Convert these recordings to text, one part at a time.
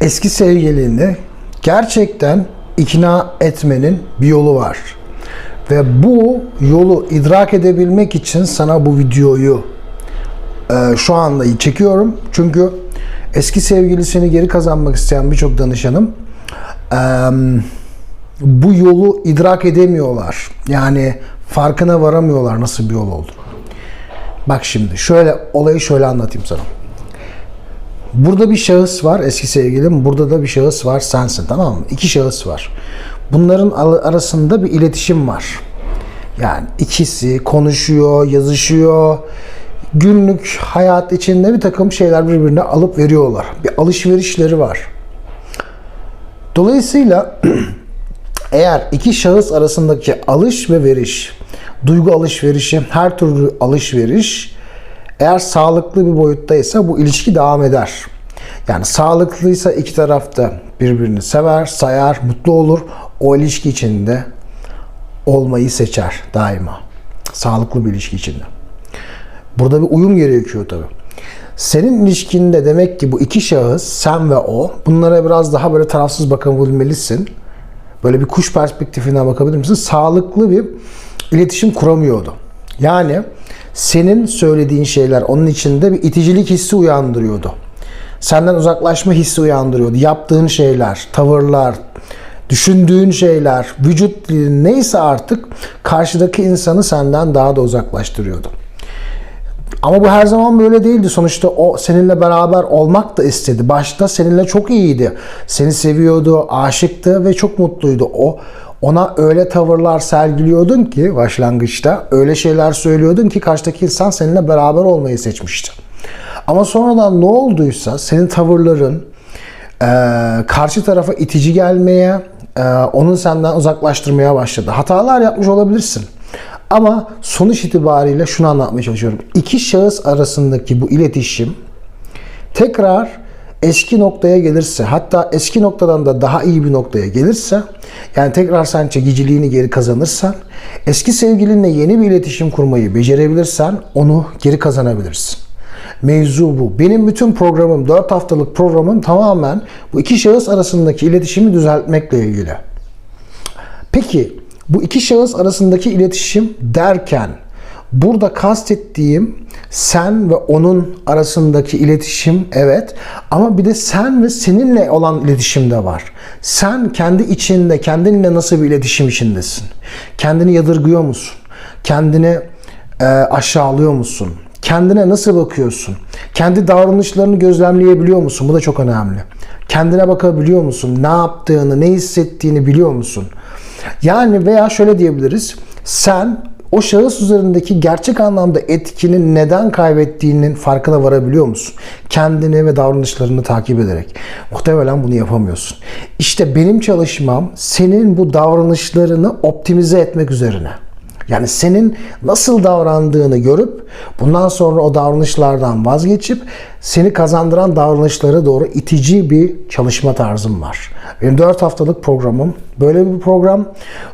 eski sevgilini gerçekten ikna etmenin bir yolu var. Ve bu yolu idrak edebilmek için sana bu videoyu e, şu anda çekiyorum. Çünkü eski sevgilisini geri kazanmak isteyen birçok danışanım e, bu yolu idrak edemiyorlar. Yani farkına varamıyorlar nasıl bir yol oldu. Bak şimdi şöyle olayı şöyle anlatayım sana. Burada bir şahıs var eski sevgilim. Burada da bir şahıs var sensin tamam mı? İki şahıs var. Bunların arasında bir iletişim var. Yani ikisi konuşuyor, yazışıyor. Günlük hayat içinde bir takım şeyler birbirine alıp veriyorlar. Bir alışverişleri var. Dolayısıyla eğer iki şahıs arasındaki alış ve veriş, duygu alışverişi, her türlü alışveriş eğer sağlıklı bir boyuttaysa bu ilişki devam eder. Yani sağlıklıysa iki taraf da birbirini sever, sayar, mutlu olur. O ilişki içinde olmayı seçer daima. Sağlıklı bir ilişki içinde. Burada bir uyum gerekiyor tabii. Senin ilişkinde demek ki bu iki şahıs, sen ve o, bunlara biraz daha böyle tarafsız bakabilmelisin. Böyle bir kuş perspektifinden bakabilir misin? Sağlıklı bir iletişim kuramıyordu. Yani senin söylediğin şeyler onun içinde bir iticilik hissi uyandırıyordu. Senden uzaklaşma hissi uyandırıyordu. Yaptığın şeyler, tavırlar, düşündüğün şeyler, vücut dilin neyse artık karşıdaki insanı senden daha da uzaklaştırıyordu. Ama bu her zaman böyle değildi. Sonuçta o seninle beraber olmak da istedi. Başta seninle çok iyiydi. Seni seviyordu, aşıktı ve çok mutluydu. O ona öyle tavırlar sergiliyordun ki başlangıçta öyle şeyler söylüyordun ki karşıdaki insan seninle beraber olmayı seçmişti. Ama sonradan ne olduysa senin tavırların e, karşı tarafa itici gelmeye, e, onu senden uzaklaştırmaya başladı. Hatalar yapmış olabilirsin. Ama sonuç itibariyle şunu anlatmaya çalışıyorum. İki şahıs arasındaki bu iletişim tekrar eski noktaya gelirse hatta eski noktadan da daha iyi bir noktaya gelirse yani tekrar sen çekiciliğini geri kazanırsan eski sevgilinle yeni bir iletişim kurmayı becerebilirsen onu geri kazanabilirsin. Mevzu bu. Benim bütün programım 4 haftalık programım tamamen bu iki şahıs arasındaki iletişimi düzeltmekle ilgili. Peki bu iki şahıs arasındaki iletişim derken burada kastettiğim sen ve onun arasındaki iletişim evet ama bir de sen ve seninle olan iletişim de var. Sen kendi içinde kendinle nasıl bir iletişim içindesin? Kendini yadırgıyor musun? Kendini e, aşağılıyor musun? Kendine nasıl bakıyorsun? Kendi davranışlarını gözlemleyebiliyor musun? Bu da çok önemli. Kendine bakabiliyor musun? Ne yaptığını, ne hissettiğini biliyor musun? Yani veya şöyle diyebiliriz. Sen o şahıs üzerindeki gerçek anlamda etkinin neden kaybettiğinin farkına varabiliyor musun? Kendini ve davranışlarını takip ederek. Muhtemelen bunu yapamıyorsun. İşte benim çalışmam senin bu davranışlarını optimize etmek üzerine. Yani senin nasıl davrandığını görüp bundan sonra o davranışlardan vazgeçip seni kazandıran davranışlara doğru itici bir çalışma tarzım var. Benim 4 haftalık programım böyle bir program.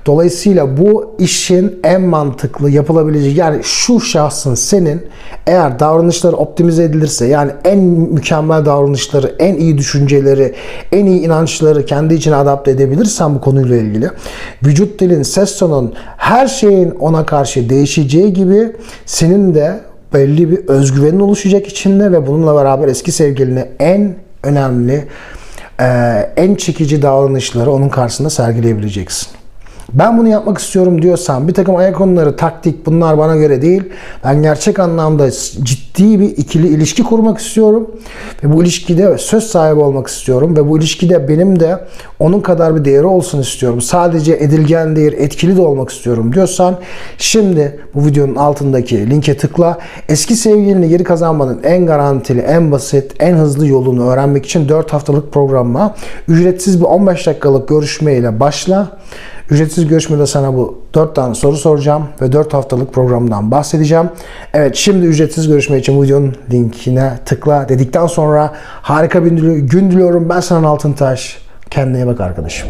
Dolayısıyla bu işin en mantıklı yapılabileceği yani şu şahsın senin eğer davranışları optimize edilirse yani en mükemmel davranışları, en iyi düşünceleri, en iyi inançları kendi içine adapte edebilirsen bu konuyla ilgili vücut dilin, ses tonun her şeyin ona karşı değişeceği gibi senin de belli bir özgüvenin oluşacak içinde ve bununla beraber eski sevgiline en önemli, en çekici davranışları onun karşısında sergileyebileceksin. Ben bunu yapmak istiyorum diyorsan bir takım ayak konuları, taktik bunlar bana göre değil. Ben gerçek anlamda ciddi bir ikili ilişki kurmak istiyorum. Ve bu ilişkide söz sahibi olmak istiyorum. Ve bu ilişkide benim de onun kadar bir değeri olsun istiyorum. Sadece edilgen değil, etkili de olmak istiyorum diyorsan şimdi bu videonun altındaki linke tıkla. Eski sevgilini geri kazanmanın en garantili, en basit, en hızlı yolunu öğrenmek için 4 haftalık programma ücretsiz bir 15 dakikalık görüşmeyle başla. Ücretsiz görüşmede sana bu 4 tane soru soracağım ve 4 haftalık programdan bahsedeceğim. Evet şimdi ücretsiz görüşme için videonun linkine tıkla dedikten sonra harika bir gün diliyorum. Ben sana Altıntaş. Kendine bak arkadaşım.